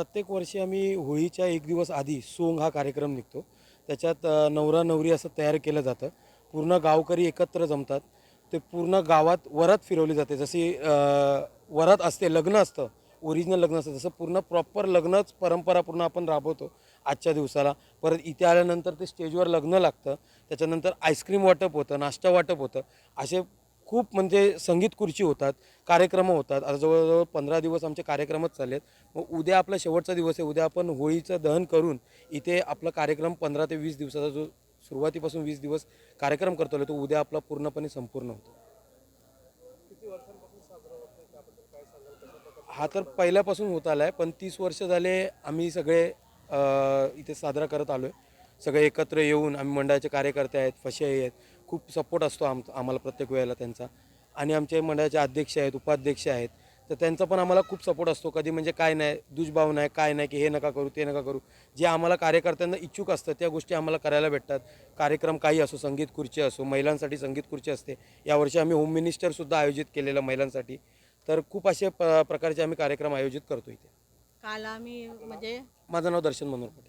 प्रत्येक वर्षी आम्ही होळीच्या एक दिवस आधी सोंग हा कार्यक्रम निघतो. त्याच्यात नवरा नवरी असं तयार केलं जातं. पूर्ण गावकरी एकत्र जमतात. ते पूर्ण गावात वरात फिरवली जाते. जशी वरात असते लग्न असतं ओरिजिनल लग्न असतं जसं पूर्ण प्रॉपर लग्नच परंपरा पूर्ण आपण राबवतो आजच्या दिवसाला. परत इथे आल्यानंतर ते स्टेजवर लग्न लागतं. त्याच्यानंतर आईस्क्रीम वाटप होतं नाश्ता वाटप होतं. असे खूप म्हणजे संगीत खुर्ची होतात कार्यक्रम होतात. आता जवळजवळ पंधरा दिवस आमचे कार्यक्रमच चालले आहेत मग उद्या आपला शेवटचा दिवस आहे. उद्या आपण होळीचं दहन करून इथे आपला कार्यक्रम पंधरा ते वीस दिवसाचा जो सुरुवातीपासून वीस दिवस कार्यक्रम करतो तो उद्या आपला पूर्णपणे संपूर्ण होतो. हा तर पहिल्यापासून होत आला आहे पण तीस वर्ष झाले आम्ही सगळे इथे साजरा करत आलो आहे सगळे एकत्र येऊन आम्ही मंडळाचे कार्यकर्ते आहेत फसे आहेत. खूप सपोर्ट असतो आम आम्हाला प्रत्येक वेळेला त्यांचा. आणि आमचे मंडळाचे अध्यक्ष आहेत उपाध्यक्ष आहेत. तर त्यांचा पण आम्हाला खूप सपोर्ट असतो. कधी म्हणजे काय नाही दुष्भाव नाही काय नाही की हे नका करू ते नका करू. जे आम्हाला कार्यकर्त्यांना इच्छुक असतं त्या गोष्टी आम्हाला करायला भेटतात. कार्यक्रम काही असो संगीत खुर्ची असो महिलांसाठी संगीत खुर्ची असते. यावर्षी आम्ही होम मिनिस्टरसुद्धा आयोजित केलेलं महिलांसाठी. तर खूप असे प प्रकारचे आम्ही कार्यक्रम आयोजित करतो इथे. काल आम्ही म्हणजे माझं नाव दर्शन मनोहर